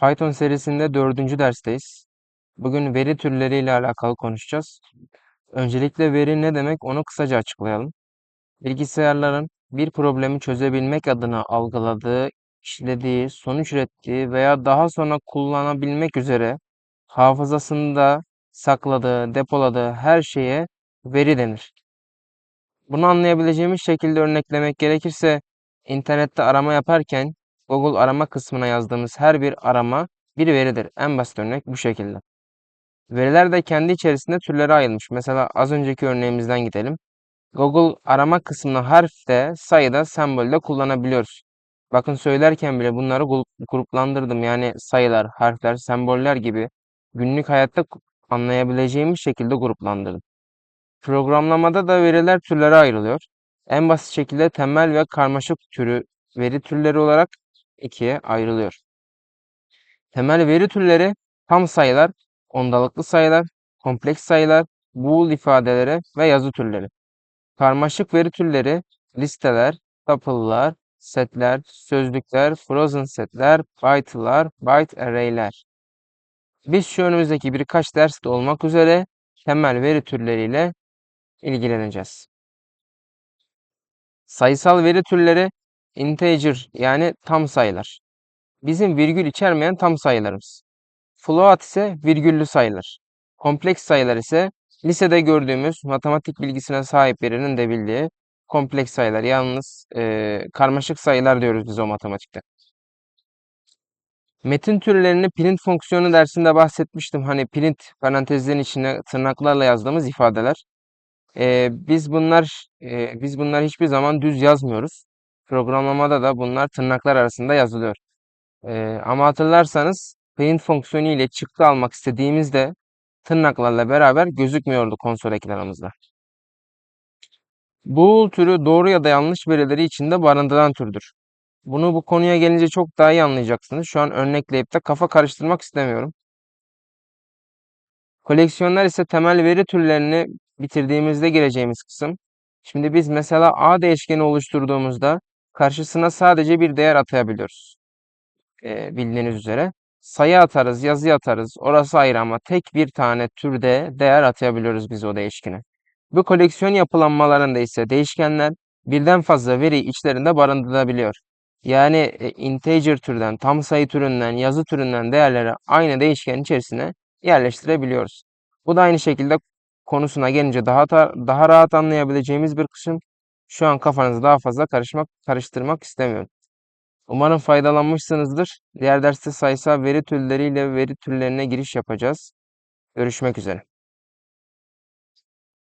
Python serisinde dördüncü dersteyiz. Bugün veri türleriyle alakalı konuşacağız. Öncelikle veri ne demek onu kısaca açıklayalım. Bilgisayarların bir problemi çözebilmek adına algıladığı, işlediği, sonuç ürettiği veya daha sonra kullanabilmek üzere hafızasında sakladığı, depoladığı her şeye veri denir. Bunu anlayabileceğimiz şekilde örneklemek gerekirse internette arama yaparken Google arama kısmına yazdığımız her bir arama bir veridir. En basit örnek bu şekilde. Veriler de kendi içerisinde türlere ayrılmış. Mesela az önceki örneğimizden gidelim. Google arama kısmına harfte, sayıda, sembolde kullanabiliyoruz. Bakın söylerken bile bunları gruplandırdım. Yani sayılar, harfler, semboller gibi günlük hayatta anlayabileceğimiz şekilde gruplandırdım. Programlamada da veriler türlere ayrılıyor. En basit şekilde temel ve karmaşık türü veri türleri olarak ikiye ayrılıyor. Temel veri türleri tam sayılar, ondalıklı sayılar, kompleks sayılar, bool ifadeleri ve yazı türleri. Karmaşık veri türleri listeler, tuple'lar, setler, sözlükler, frozen setler, byte'lar, byte array'ler. Biz şu önümüzdeki birkaç derste olmak üzere temel veri türleriyle ilgileneceğiz. Sayısal veri türleri integer yani tam sayılar. Bizim virgül içermeyen tam sayılarımız. Float ise virgüllü sayılar. Kompleks sayılar ise lisede gördüğümüz matematik bilgisine sahip birinin de bildiği kompleks sayılar. Yalnız e, karmaşık sayılar diyoruz biz o matematikte. Metin türlerini print fonksiyonu dersinde bahsetmiştim. Hani print parantezlerin içine tırnaklarla yazdığımız ifadeler. E, biz bunlar e, biz bunlar hiçbir zaman düz yazmıyoruz. Programlamada da bunlar tırnaklar arasında yazılıyor. E, ama hatırlarsanız print fonksiyonu ile çıktı almak istediğimizde tırnaklarla beraber gözükmüyordu konsol ekranımızda. Bool türü doğru ya da yanlış verileri içinde barındıran türdür. Bunu bu konuya gelince çok daha iyi anlayacaksınız. Şu an örnekleyip de kafa karıştırmak istemiyorum. Koleksiyonlar ise temel veri türlerini bitirdiğimizde gireceğimiz kısım. Şimdi biz mesela A değişkeni oluşturduğumuzda karşısına sadece bir değer atayabiliyoruz. Ee, bildiğiniz üzere. Sayı atarız, yazı atarız. Orası ayrı ama tek bir tane türde değer atayabiliyoruz biz o değişkene. Bu koleksiyon yapılanmalarında ise değişkenler birden fazla veri içlerinde barındırabiliyor. Yani e, integer türden, tam sayı türünden, yazı türünden değerleri aynı değişken içerisine yerleştirebiliyoruz. Bu da aynı şekilde konusuna gelince daha da, daha rahat anlayabileceğimiz bir kısım. Şu an kafanızı daha fazla karışmak, karıştırmak istemiyorum. Umarım faydalanmışsınızdır. Diğer derste sayısal veri türleriyle veri türlerine giriş yapacağız. Görüşmek üzere.